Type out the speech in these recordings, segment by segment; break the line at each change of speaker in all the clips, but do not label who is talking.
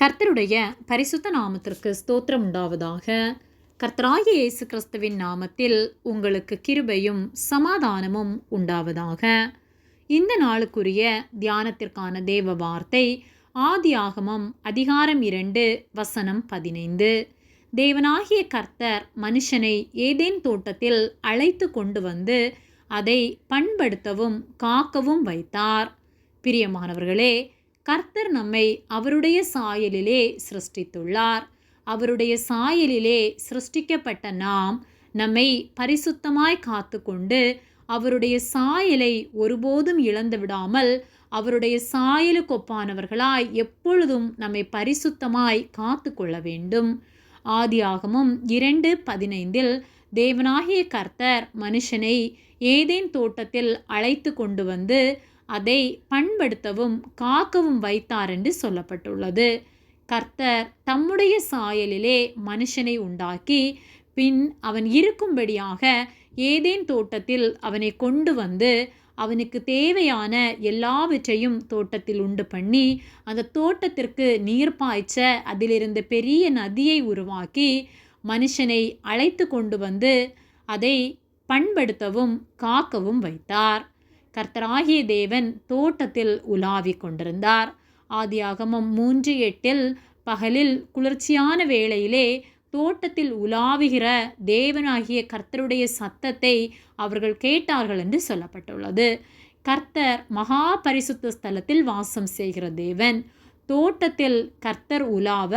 கர்த்தருடைய பரிசுத்த நாமத்திற்கு ஸ்தோத்திரம் உண்டாவதாக. கர்த்தராய இயேசு கிறிஸ்துவின் நாமத்தில் உங்களுக்கு கிருபையும் சமாதானமும் உண்டாவதாக. இந்த நாளுக்குரிய தியானத்திற்கான தேவ வார்த்தை ஆதியாகமம் அதிகாரம் இரண்டு வசனம் பதினைந்து. தேவனாகிய கர்த்தர் மனுஷனை ஏதேன் தோட்டத்தில் அழைத்து கொண்டு வந்து அதை பண்படுத்தவும் காக்கவும் வைத்தார். பிரியமானவர்களே கர்த்தர் நம்மை அவருடைய சாயலிலே சிருஷ்டித்துள்ளார். அவருடைய சாயலிலே சிருஷ்டிக்கப்பட்ட நாம் நம்மை பரிசுத்தமாய் காத்துக்கொண்டு அவருடைய சாயலை ஒருபோதும் இழந்து விடாமல் அவருடைய சாயலுக்கொப்பானவர்களாய் எப்பொழுதும் நம்மை பரிசுத்தமாய் காத்து கொள்ள வேண்டும் ஆதியாகமும் இரண்டு பதினைந்தில் தேவனாகிய கர்த்தர் மனுஷனை ஏதேன் தோட்டத்தில் அழைத்து கொண்டு வந்து அதை பண்படுத்தவும் காக்கவும் வைத்தார் என்று சொல்லப்பட்டுள்ளது. கர்த்தர் தம்முடைய சாயலிலே மனுஷனை உண்டாக்கி பின் அவன் இருக்கும்படியாக ஏதேன் தோட்டத்தில் அவனை கொண்டு வந்து அவனுக்கு தேவையான எல்லாவற்றையும் தோட்டத்தில் உண்டு பண்ணி அந்த தோட்டத்திற்கு நீர் பாய்ச்ச அதிலிருந்து பெரிய நதியை உருவாக்கி மனுஷனை அழைத்து கொண்டு வந்து அதை பண்படுத்தவும் காக்கவும் வைத்தார். கர்த்தராகிய தேவன் தோட்டத்தில் உலாவிக் கொண்டிருந்தார். ஆதியாகமம் மூன்று எட்டில் பகலில் குளிர்ச்சியான வேளையிலே தோட்டத்தில் உலாவுகிற தேவனாகிய கர்த்தருடைய சத்தத்தை அவர்கள் கேட்டார்கள் என்று சொல்லப்பட்டுள்ளது. கர்த்தர் மகா பரிசுத்த ஸ்தலத்தில் வாசம் செய்கிற தேவன் தோட்டத்தில் கர்த்தர் உலாவ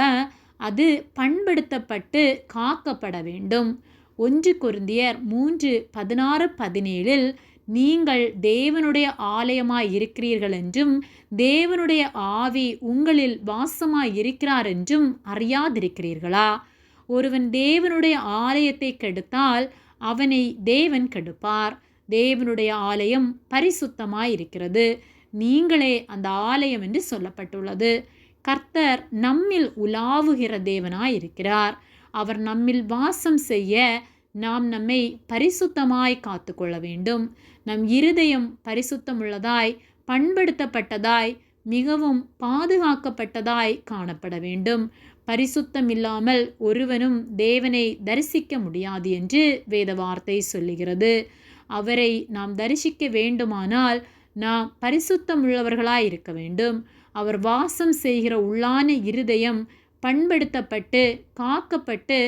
அது பண்படுத்தப்பட்டு காக்கப்பட வேண்டும். ஒன்று குருந்தியர் மூன்று பதினாறு பதினேழில் நீங்கள் தேவனுடைய ஆலயமாய் இருக்கிறீர்கள் என்றும் தேவனுடைய ஆவி உங்களில் வாசமாய் இருக்கிறார் என்றும் அறியாதிருக்கிறீர்களா? ஒருவன் தேவனுடைய ஆலயத்தை கெடுத்தால் அவனை தேவன் கெடுப்பார். தேவனுடைய ஆலயம் பரிசுத்தமாய் இருக்கிறது. நீங்களே அந்த ஆலயம் என்று சொல்லப்பட்டுள்ளது. கர்த்தர் நம்மில் உலாவுகிற தேவனாய் இருக்கிறார். அவர் நம்மில் வாசம் செய்ய நாம் நம்மை பரிசுத்தமாய் காத்துக்கொள்ள வேண்டும். நம் இருதயம் பரிசுத்தமுள்ளதாய் பண்படுத்தப்பட்டதாய் மிகவும் பாதுகாக்கப்பட்டதாய் காணப்பட வேண்டும். பரிசுத்தம் இல்லாமல் ஒருவனும் தேவனை தரிசிக்க முடியாது என்று வேத வார்த்தை சொல்லுகிறது. அவரை நாம் தரிசிக்க வேண்டுமானால் நாம் பரிசுத்தமுள்ளவர்களாய் இருக்க வேண்டும். அவர் வாசம் செய்கிற உள்ளான இருதயம் பண்படுத்தப்பட்டு காக்கப்பட்டு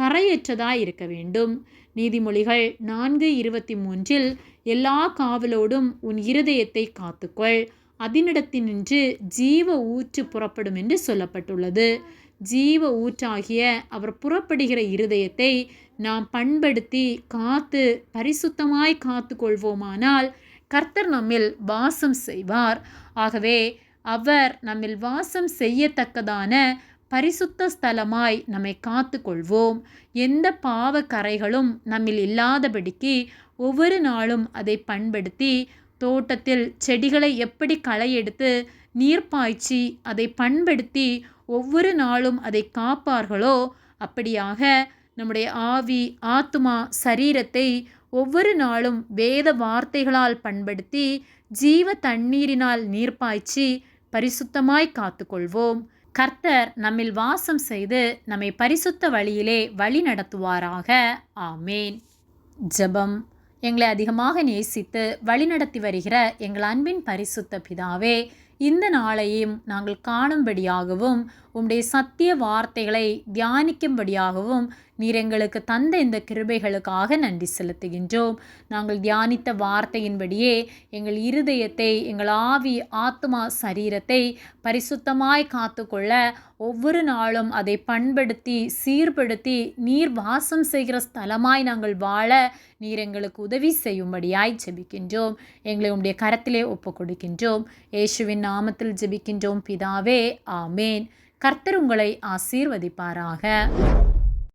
கரையற்றதாய் இருக்க வேண்டும். நீதிமொழிகள் நான்கு இருபத்தி மூன்றில் எல்லா காவலோடும் உன் இருதயத்தை காத்துக்கொள். அதனிடத்தினின்று ஜீவ ஊற்று புறப்படும் என்று சொல்லப்பட்டுள்ளது. ஜீவ ஊற்றாகிய அவர் புறப்படுகிற இருதயத்தை நாம் பண்படுத்தி காத்து பரிசுத்தமாய் காத்து கொள்வோமானால் கர்த்தர் நம்மில் வாசம் செய்வார். ஆகவே அவர் நம்மில் வாசம் செய்யத்தக்கதான பரிசுத்த ஸ்தலமாய் நம்மை காத்து கொள்வோம் எந்த பாவ கரைகளும் நம்மில் இல்லாதபடிக்கு ஒவ்வொரு நாளும் அதை பண்படுத்தி தோட்டத்தில் செடிகளை எப்படி களை எடுத்து நீர் பாய்ச்சி அதை பண்படுத்தி ஒவ்வொரு நாளும் அதை காப்பார்களோ அப்படியாக நம்முடைய ஆவி ஆத்மா சரீரத்தை ஒவ்வொரு நாளும் வேத வார்த்தைகளால் பண்படுத்தி ஜீவ தண்ணீரினால் நீர் பாய்ச்சி பரிசுத்தமாய் காத்துக்கொள்வோம். கர்த்தர் நம்மில் வாசம் செய்து நம்மை பரிசுத்த வழியிலே வழி நடத்துவாராக. ஆமேன். ஜெபம். எங்களை அதிகமாக நேசித்து வழிநடத்தி வருகிற எங்கள் அன்பின் பரிசுத்த பிதாவே இந்த நாளையும் நாங்கள் காணும்படியாகவும் உம்முடைய சத்திய வார்த்தைகளை தியானிக்கும்படியாகவும் நீர் எங்களுக்கு தந்த இந்த கிருபைகளுக்காக நன்றி செலுத்துகின்றோம். நாங்கள் தியானித்த வார்த்தையின்படியே எங்கள் இருதயத்தை எங்கள் ஆவி ஆத்மா சரீரத்தை பரிசுத்தமாய் காத்துக்கொள்ள ஒவ்வொரு நாளும் அதை பண்படுத்தி சீர்படுத்தி நீர் வாசம் செய்கிற ஸ்தலமாய் நாங்கள் வாழ நீர் எங்களுக்கு உதவி செய்யும்படியாய் ஜெபிக்கின்றோம். எங்களை உடைய கரத்திலே ஒப்பு கொடுக்கின்றோம் இயேசுவின் நாமத்தில் ஜெபிக்கின்றோம். பிதாவே ஆமேன். கர்த்தர் உங்களை ஆசீர்வதிப்பாராக.